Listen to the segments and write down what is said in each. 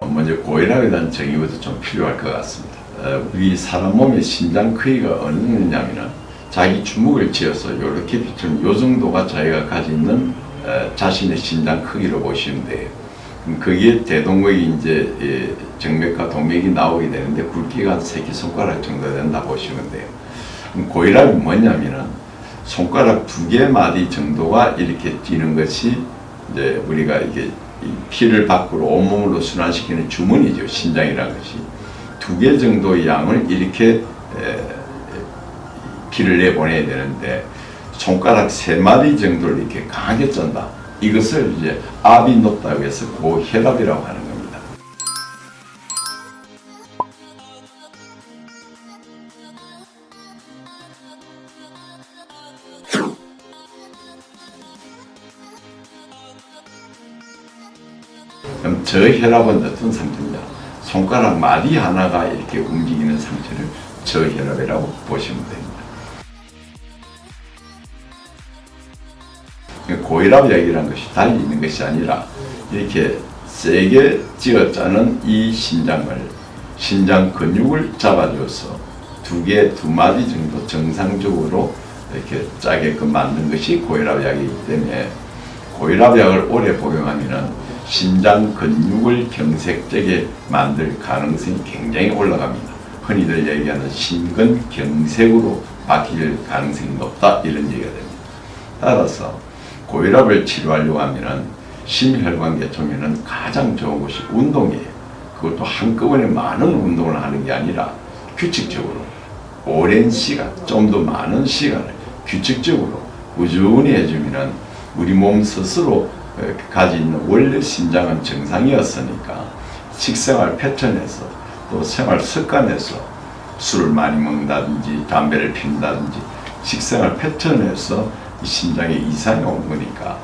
먼저 고혈압에 대한 정의부터 좀 필요할 것 같습니다. 어, 우리 사람 몸의 심장 크기가 어느 정도냐면은 자기 주먹을 쥐어서 이렇게 비추는 요 정도가 자기가 가지고 있는 어, 자신의 심장 크기로 보시면 돼요. 거기에 대동맥이 이제 예, 정맥과 동맥이 나오게 되는데 굵기가 한 새끼손가락 정도 된다 보시면 돼요. 고혈압이 뭐냐면은 손가락 두 개 마디 정도가 이렇게 뛰는 것이 이제 우리가 이게 이 피를 밖으로 온몸으로 순환시키는 주머니죠 심장이라는 것이 두 개 정도의 양을 이렇게 에, 피를 내보내야 되는데 손가락 세 마디 정도를 이렇게 강하게 쩐다. 이것을 이제 압이 높다고 해서 고혈압이라고 하는 겁니다. 그럼 저혈압은 어떤 상태냐? 손가락 마디 하나가 이렇게 움직이는 상태를 저혈압이라고 보시면 됩니다. 고혈압 약이라는 것이 달리 있는 것이 아니라 이렇게 세게 찌어짜는 이 심장을 심장 근육을 잡아줘서 두 개, 두 마디 정도 정상적으로 이렇게 짜게끔 만든 것이 고혈압 약이기 때문에 고혈압 약을 오래 복용하면은 심장 근육을 경색되게 만들 가능성이 굉장히 올라갑니다. 흔히들 얘기하는 심근경색으로 바뀔 가능성이 높다 이런 얘기가 됩니다. 따라서 고혈압을 치료하려고 하면은 심혈관계통에는 가장 좋은 것이 운동이에요. 그것도 한꺼번에 많은 운동을 하는 게 아니라 규칙적으로 오랜 시간, 좀 더 많은 시간을 규칙적으로 꾸준히 해주면은 우리 몸 스스로 어, 가지고 있는 원래 심장은 정상이었으니까 식생활 패턴에서 또 생활 습관에서 술을 많이 먹는다든지 담배를 피운다든지 식생활 패턴에서 이 심장에 이상이 오는 거니까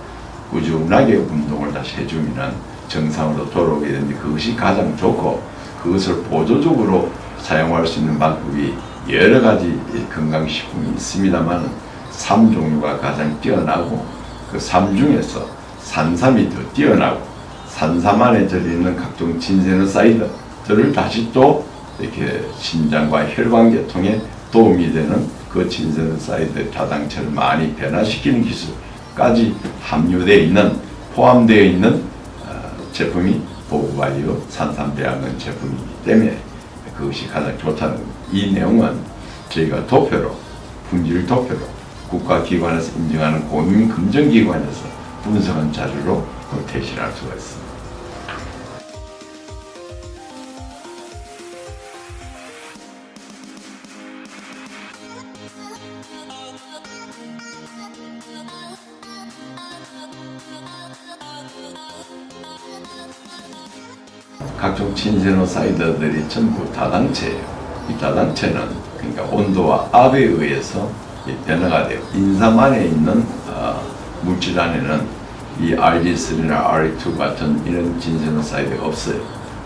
꾸준하게 운동을 다시 해주면 정상으로 돌아오게 되는데 그것이 가장 좋고 그것을 보조적으로 사용할 수 있는 방법이 여러 가지 건강식품이 있습니다만 삼 종류가 가장 뛰어나고 그 삼 중에서 산삼이 더 뛰어나고 산삼 안에 들어있는 각종 진세노사이드들을 다시 또 이렇게 심장과 혈관계통에 도움이 되는 그 진세노사이드 자당체를 많이 변화시키는 기술까지 함유되어 있는 포함되어 있는 어, 제품이 보고바이오 산삼배양은 제품이기 때문에 그것이 가장 좋다는. 이 내용은 저희가 도표로 품질 도표로 국가기관에서 인정하는 공인검증기관에서 분석한 자료로 그 대신할 수가 있습니다. 각종 친세노사이드들이 전부 다당체예요. 이 다당체는 그러니까 온도와 압에 의해서 이 변화가 돼요. 인삼 안에 있는 어, 물질 안에는 이 RG3나 RE2 같은 이런 진세노사이드가 없어요.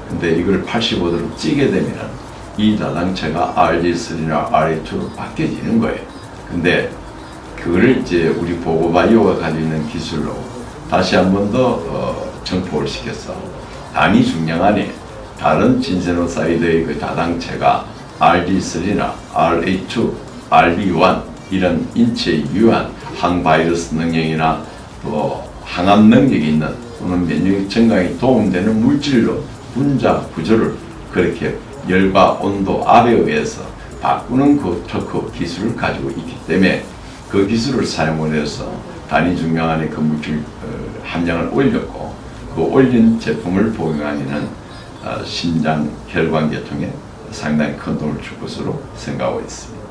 근데 이걸 85도로 찌게 되면 이 다당체가 RG3나 RE2로 바뀌어지는 거예요. 근데 그거를 이제 우리 보고바이오가 가지고 있는 기술로 다시 한 번 더 어, 정포를 시켰어. 단위 중량 안에 다른 진세노사이드의 그 다당체가 RD3나 RH2, RB1 이런 인체에 유한 항바이러스 능력이나 또 항암 능력이 있는 또는 면역 증강에 도움되는 물질로 분자 구조를 그렇게 열과 온도, 압에 의해서 바꾸는 그 특허 기술을 가지고 있기 때문에 그 기술을 사용을 해서 단위 중량 안에 그 물질 어, 함량을 올렸고 그 올린 제품을 복용하면은 어, 심장 혈관 계통에 상당히 큰 도움을 줄 것으로 생각하고 있습니다.